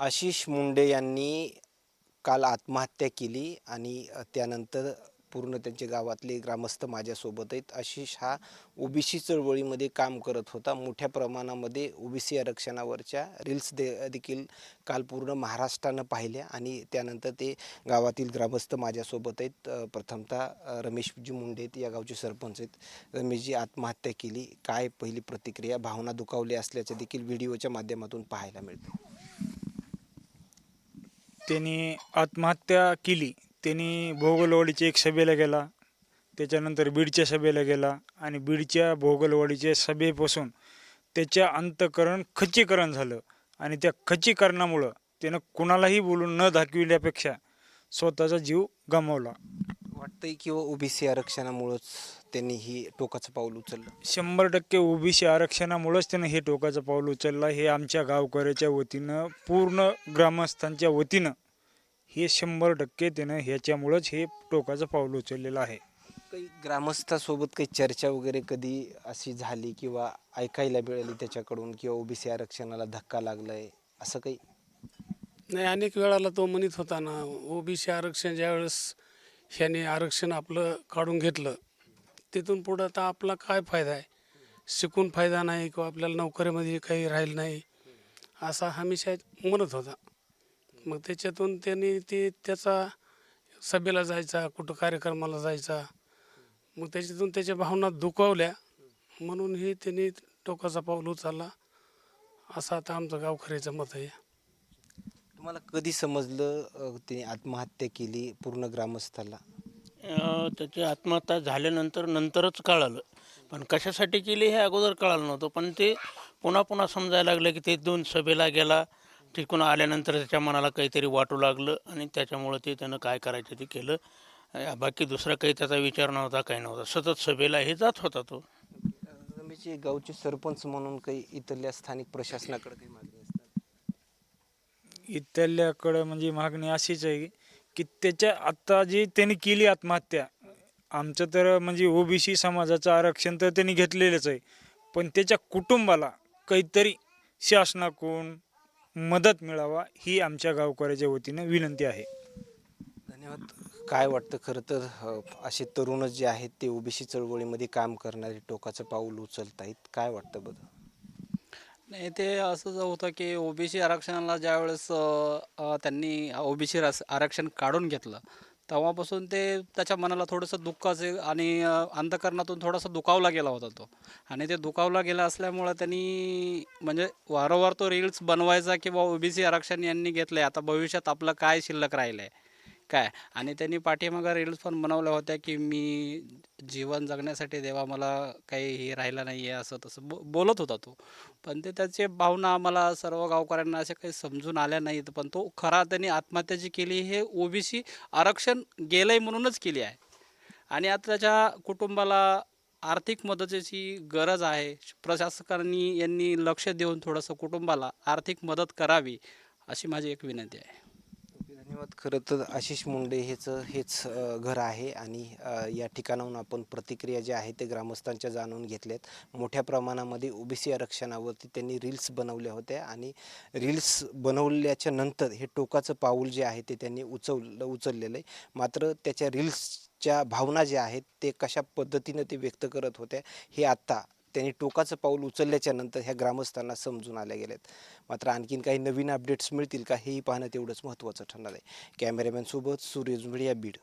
आशिष मुंडे यांनी काल आत्महत्या केली आणि त्यानंतर पूर्ण त्यांचे गावातले ग्रामस्थ माझ्यासोबत आहेत. आशिष हा ओबीसी चळवळीमध्ये काम करत होता. मोठ्या प्रमाणामध्ये ओबीसी आरक्षणावरच्या रील्स दे देखील काल पूर्ण महाराष्ट्रानं पाहिल्या आणि त्यानंतर ते गावातील ग्रामस्थ माझ्यासोबत आहेत. प्रथमतः रमेशजी मुंडे आहेत या गावचे सरपंच आहेत. रमेशजी आत्महत्या केली. काय पहिली प्रतिक्रिया? भावना दुखावली असल्याचं देखील व्हिडिओच्या माध्यमातून पाहायला मिळतं. त्यांनी आत्महत्या केली. त्यांनी भोगलवाडीच्या एक सभेला गेला. त्याच्यानंतर बीडच्या सभेला गेला आणि बीडच्या भोगलवाडीच्या सभेपासून त्याच्या अंतकरण खच्चीकरण झालं. आणि त्या खच्चीकरणामुळं त्यानं कुणालाही बोलून न दाखविल्यापेक्षा स्वतःचा जीव गमावला. वाटतंय किंवा ओबीसी आरक्षणामुळंच त्यांनी ही टोकाचं पाऊल उचललं. शंभर टक्के ओबीसी आरक्षणामुळंच त्यानं हे टोकाचं पाऊल उचललं. हे आमच्या गावकऱ्याच्या वतीनं पूर्ण ग्रामस्थांच्या वतीनं हे शंभर टक्के त्यानं ह्याच्यामुळंच हे टोकाचं पाऊल उचललेलं आहे. काही ग्रामस्थासोबत काही चर्चा वगैरे कधी अशी झाली किंवा ऐकायला मिळाली त्याच्याकडून किंवा ओबीसी आरक्षणाला धक्का लागलाय? असं काही? नाही अनेक वेळाला तो म्हणत होता ना ओबीसी आरक्षण ज्यावेळेस ह्याने आरक्षण आपलं काढून घेतलं तिथून पुढं तर आपला काय फायदा आहे? शिकून फायदा नाही किंवा आपल्याला नोकरीमध्ये काही राहील नाही असा हमेशा म्हणत होता. मग त्याच्यातून त्यांनी ते त्याचा सभेला जायचा कुठं कार्यक्रमाला जायचा. मग त्याच्यातून त्याच्या भावना दुखावल्या. म्हणून ही त्यांनी टोकाचा पाऊल उचलला. असं आता आमचं गावखऱ्याचं मत आहे. तुम्हाला कधी समजलं त्यांनी आत्महत्या केली पूर्ण ग्रामस्थाला? अ, त्याची आत्महत्या झाल्यानंतर नंतरच कळालं. पण कशासाठी केली हे अगोदर कळालं नव्हतं. पण ते पुन्हा पुन्हा समजायला लागलं की ते दोन सभेला गेला. तिकडून आल्यानंतर त्याच्या मनाला काहीतरी वाटू लागलं आणि त्याच्यामुळं ते त्यानं काय करायचं ते केलं. अ, बाकी दुसरा काही त्याचा विचार नव्हता काही नव्हता. सतत सभेला हे जात होता तो. रमेशजी गावचे सरपंच म्हणून काही इथल्या स्थानिक प्रशासनाकडे काही मागणी असतात? इथल्याकडं म्हणजे मागणी अशीच आहे की त्याच्या आत्ता जी त्यांनी केली आत्महत्या आमचं तर म्हणजे ओबीसी समाजाचं आरक्षण तर त्यांनी घेतलेलंच आहे. पण त्याच्या कुटुंबाला काहीतरी शासनाकडून मदत मिळावा ही आमच्या गावकऱ्याच्या वतीनं विनंती आहे. धन्यवाद. काय वाटतं खरं तर असे तरुणच जे आहेत ते ओबीसी चळवळीमध्ये काम करणारे टोकाचं पाऊल उचलत आहेत काय वाटतं बघा नाही ते असं होतं की ओबीसी आरक्षणाला ज्यावेळेस अ, त्यांनी ओबीसी आरक्षण काढून घेतलं तेव्हापासून ते त्याच्या मनाला थोडंसं दुःखाचे आणि अ, थोडासा दुखावला गेला होता तो. आणि ते दुखावला गेला असल्यामुळं त्यांनी म्हणजे वारंवार तो रील्स बनवायचा किंवा ओबीसी आरक्षण यांनी घेतलं आहे आता भविष्यात आपलं काय शिल्लक राहिलं आहे काय? आणि त्यांनी पाठीमागं रील्स पण बनवल्या होत्या की मी जीवन जगण्यासाठी देवा मला काही हे राहिलं नाही आहे असं तसं बो बोलत होता तो. पण ते त्याचे भावना आम्हाला सर्व गावकऱ्यांना अशा काही समजून आल्या नाहीत. पण तो खरा त्यांनी आत्महत्या जी केली हे ओबीसी आरक्षण गेलंय म्हणूनच केली आहे. आणि आता त्याच्या कुटुंबाला आर्थिक मदतीची गरज आहे. प्रशासकांनी यांनी लक्ष देऊन थोडंसं कुटुंबाला आर्थिक मदत करावी अशी माझी एक विनंती आहे. धन्यवाद. खरं तर आशिष मुंडे हेचं हेच घर आहे आणि या ठिकाणाहून आपण प्रतिक्रिया ज्या आहेत ते ग्रामस्थांच्या जाणून घेतल्यात. मोठ्या प्रमाणामध्ये ओबीसी आरक्षणावरती त्यांनी रील्स बनवल्या होत्या आणि रील्स बनवल्याच्या नंतर हे टोकाचं पाऊल जे आहे ते त्यांनी उचवलं उचललेलं आहे. मात्र त्याच्या रील्सच्या भावना ज्या आहेत ते कशा पद्धतीनं ते व्यक्त करत होत्या हे आत्ता त्यांनी टोकाचं पाऊल उचलल्याच्या नंतर ह्या ग्रामस्थांना समजून आल्या गेल्यात. मात्र आणखीन काही नवीन अपडेट्स मिळतील का हेही पाहणं तेवढंच महत्त्वाचं ठरणार आहे. कॅमेरामॅनसोबत सूर्य मीडिया बीड.